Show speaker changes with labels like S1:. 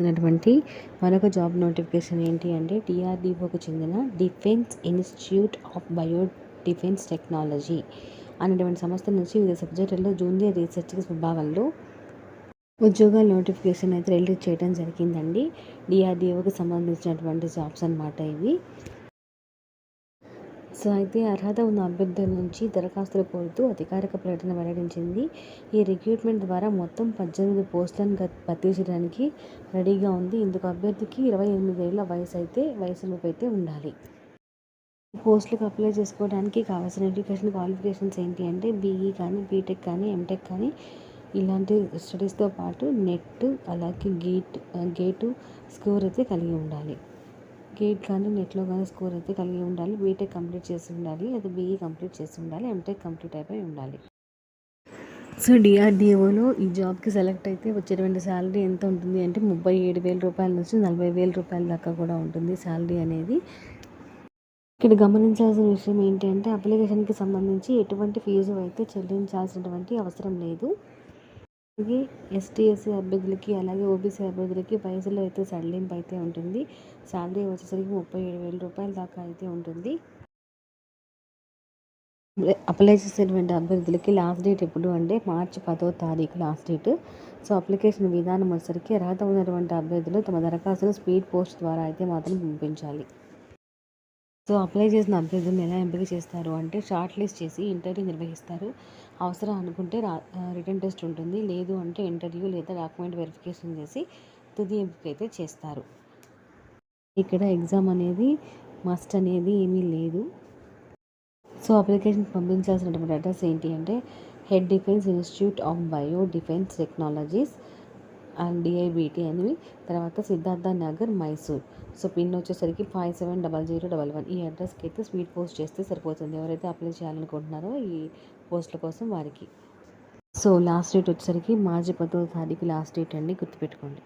S1: చేస్తున్నటువంటి మరొక job notification ఏంటి అంటే టీఆర్డీఓకు చెందిన defence institute of bio defence technology అనేటువంటి సంస్థ నుంచి వివిధ సబ్జెక్టుల్లో జూనియర్ రీసెర్చ్ విభాగంలో ఉద్యోగాల నోటిఫికేషన్ అయితే రిలీజ్ చేయడం జరిగిందండి. డిఆర్డీఓకి సంబంధించినటువంటి జాబ్స్ అనమాట ఇవి. సో అయితే అర్హత ఉన్న అభ్యర్థుల నుంచి దరఖాస్తులు కోరుతూ అధికారిక ప్రకటన వెల్లడించింది. ఈ రిక్రూట్మెంట్ ద్వారా మొత్తం పద్దెనిమిది పోస్టులను భర్తీ చేయడానికి రెడీగా ఉంది. ఇందుకు అభ్యర్థికి ఇరవై ఎనిమిదేళ్ళ వయసు అయితే వయసులోపు అయితే ఉండాలి. పోస్టులకు అప్లై చేసుకోవడానికి కావాల్సిన ఎడ్యుకేషన్ క్వాలిఫికేషన్స్ ఏంటి అంటే బీఈ కానీ బీటెక్ కానీ ఎంటెక్ కానీ ఇలాంటి స్టడీస్తో పాటు నెట్ అలాగే గేట్ గేటు స్కోర్ అయితే కలిగి ఉండాలి. గేట్ కానీ నెట్లో కానీ స్కోర్ అయితే కలిగి ఉండాలి. బీటెక్ కంప్లీట్ చేసి ఉండాలి. అది బీఈ కంప్లీట్ చేసి ఉండాలి. ఎంటెక్ కంప్లీట్ అయిపోయి ఉండాలి. సో డిఆర్డిఓలో ఈ జాబ్కి సెలెక్ట్ అయితే వచ్చేటువంటి శాలరీ ఎంత ఉంటుంది అంటే ముప్పై ఏడు వేల రూపాయల నుంచి నలభై వేల రూపాయల దాకా కూడా ఉంటుంది శాలరీ అనేది. ఇక్కడ గమనించాల్సిన విషయం ఏంటంటే అప్లికేషన్కి సంబంధించి ఎటువంటి ఫీజు అయితే చెల్లించాల్సినటువంటి అవసరం లేదు. అలాగే ఎస్టీ ఎస్సీ అభ్యర్థులకి అలాగే ఓబీసీ అభ్యర్థులకి వయసులో అయితే సడలింపు అయితే ఉంటుంది. శాలరీ వచ్చేసరికి ముప్పై ఏడు వేల రూపాయల దాకా అయితే ఉంటుంది. అప్లై చేసేటువంటి అభ్యర్థులకి లాస్ట్ డేట్ ఎప్పుడు అంటే మార్చి పదో తారీఖు లాస్ట్ డేట్. సో అప్లికేషన్ విధానం వచ్చేసరికి అర్హత ఉన్నటువంటి అభ్యర్థులు తమ దరఖాస్తును స్పీడ్ పోస్ట్ ద్వారా అయితే మాత్రం పంపించాలి. సో అప్లై చేసిన అభ్యర్థులను ఎలా ఎంపిక చేస్తారు అంటే షార్ట్ లిస్ట్ చేసి ఇంటర్వ్యూ నిర్వహిస్తారు. అవసరం అనుకుంటే రిటర్న్ టెస్ట్ ఉంటుంది. లేదు అంటే ఇంటర్వ్యూ లేదా డాక్యుమెంట్ వెరిఫికేషన్ చేసి తుది ఎంపిక అయితే చేస్తారు. ఇక్కడ ఎగ్జామ్ అనేది మస్ట్ అనేది ఏమీ లేదు. సో అప్లికేషన్ పంపించాల్సినటువంటి అడ్రస్ ఏంటి అంటే head defence institute of bio defence technologies and DIBT అనేవి. తర్వాత సిద్ధార్థ నగర్ మైసూర్. సో పిన్ వచ్చేసరికి five seven double zero double one. ఈ అడ్రస్కి అయితే స్పీడ్ పోస్ట్ చేస్తే సరిపోతుంది. ఎవరైతే అప్లై చేయాలనుకుంటున్నారో ఈ పోస్టుల కోసం వారికి. సో లాస్ట్ డేట్ వచ్చేసరికి మార్చి పదో తారీఖు లాస్ట్ డేట్ అండి. గుర్తుపెట్టుకోండి.